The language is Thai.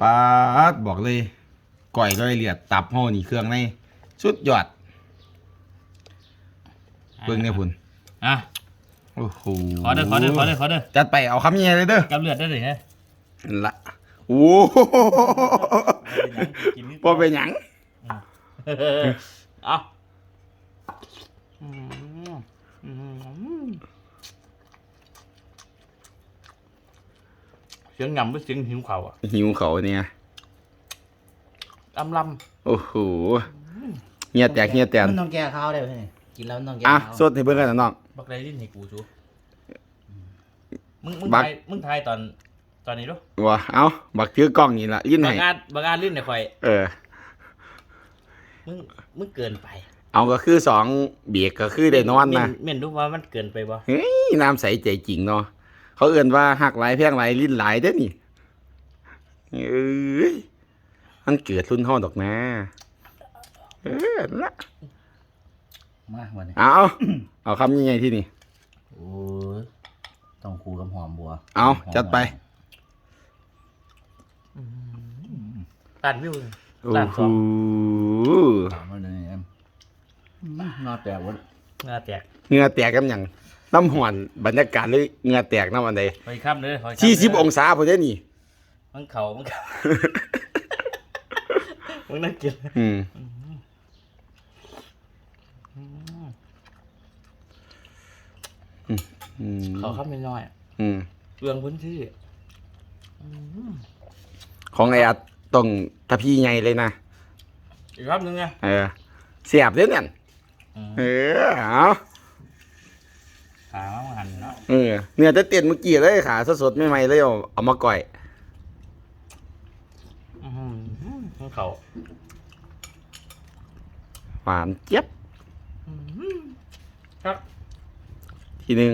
ปาดบอกเลยก่อยร้อยเลียดตับห่อนี่เครื่องในสุดยอดเบิ่งเนี่ยพุ่นอะโอ้โหขอเด้อขอเด้อขอเด้อขอเด้อจัดไปเอาคำยังไงเลยเด้อกับเลือดได้เลยฮะนั่นละโอ้โหพอเป็นหยังเอา เสียงงำหรือเสียงหิวเข่าอะหิวเขาเนี่ยลำลโอ้โหเงียแตกเงียแตนมันต้องแก้ข้าวได้ไหมกินแล้วมันต้องแก้อะข้าวสดให้เบิ่งกันนะน้องำบักไรลิ้นให้กูชูมึงมึงบักทายมึงทายตอนตอนนี้ดูว่าเอาบักถือกล้องนี่ละยื่นบัให้กอาดบักอาดลิ้นในข่อยเออมึงมึงเกินไป เอาก็คือสองเบียกก็คือได้นอนนะเม่เม่นดูว่ามันเกินไปบ่เฮ้ยน้ำใสใจจริงเนาะ เขาเอื่นว่าหักหลายแพงหลายลิ้นหลายเด้อนี่เอ้ยมันเกิดรุ่นห้อดอกนะเออนั่นละมาวันนี้เอาเอาคำยังไงที่นี่โอ้ยต้องคูกับหอมบัวเอาหมจัดไปตันวิวโอ้ล้านสโหองหอมมาเลยเอ็มนอแต่วันเหงาแตกเหงื่อแตกกันอย่าง น้ำหวนบรรยากาศเลยเหงื่อแตกน้ำอันใดไปข้ามเลยขอข้ามสี่สิบเลยองศาพอดีนี่ มันเข่ามันเข่ามึงน่ากินอืมอืมเขาข้ามไม่น้อยอะอืมเรื่องพื้นที่ของไอ้อัดต้องทะพี่ใหญ่เลยนะอีกรอบนึงไงเออเสียบเด้อเนี่ยอืม เออเอาขามันหัน เนาะเออเนื้อจะเตียนเมื่อกี้เลยขาสดๆใหม่ๆเลยเอาเอามาก่อยอื้อหือมันเข่าหวานเจี๊ยบครับ ทีหนึ่ง